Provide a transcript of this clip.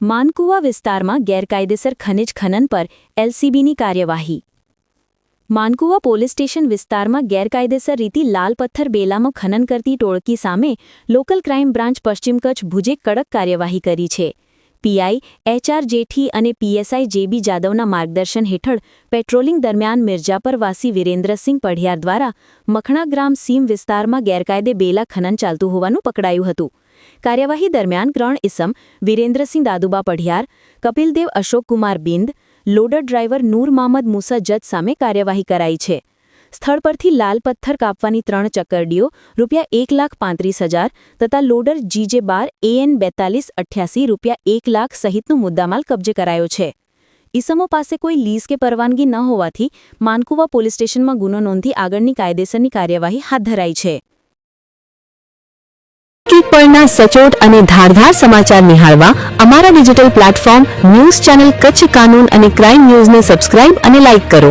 માનકુવા વિસ્તારમાં ગેરકાયદેસર ખનિજ ખનન પર એલસીબીની કાર્યવાહી. માનકુવા પોલીસ સ્ટેશન વિસ્તારમાં ગેરકાયદેસર રીતે લાલ પથ્થર બેલામાં ખનન કરતી ટોળકી સામે લોકલ ક્રાઇમ બ્રાન્ચ પશ્ચિમ કચ્છ ભુજે કડક કાર્યવાહી કરી છે. પીઆઈ, એચઆર જેઠી અને પીએસઆઈ જેબી જાદવના માર્ગદર્શન હેઠળ પેટ્રોલિંગ દરમિયાન મિર્જાપર વાસી વિરેન્દ્રસિંહ પઢિયાર દ્વારા મખણા ગ્રામ સીમ વિસ્તારમાં ગેરકાયદે બેલા ખનન ચાલતું હોવાનું પકડાયું હતું. કાર્યવાહી દરમિયાન ત્રણ ઇસમ, વિરેન્દ્રસિંહ દાદુબા પઢિયાર, કપિલદેવ અશોકકુમાર બિંદ, લોડર ડ્રાઈવર નૂર મામદ મુસા જજ સામે કાર્યવાહી કરાઈ છે. સ્થળ પરથી લાલ પથ્થર કાપવાની ત્રણ ચક્કરડીઓ, રૂપિયા એક લાખ પાંત્રીસ હજાર તથા લોડર જીજે બાર, એએન બેતાલીસ અઠ્યાસી રૂપિયા એક લાખ સહિતનો મુદ્દામાલ કબજે કરાયો છે. ઈસમો પાસે કોઈ લીઝ કે પરવાનગી ન હોવાથી માનકુવા પોલીસ સ્ટેશનમાં ગુનો નોંધી આગળની કાયદેસરની કાર્યવાહી હાથ ધરાઈ છે. વૈશ્વિક પળના સચોટ અને ધારધાર સમાચાર નિહાળવા અમારા digital platform news channel Kutch કાનૂન અને ક્રાઇમ ન્યૂઝને સબસ્ક્રાઇબ અને લાઇક કરો.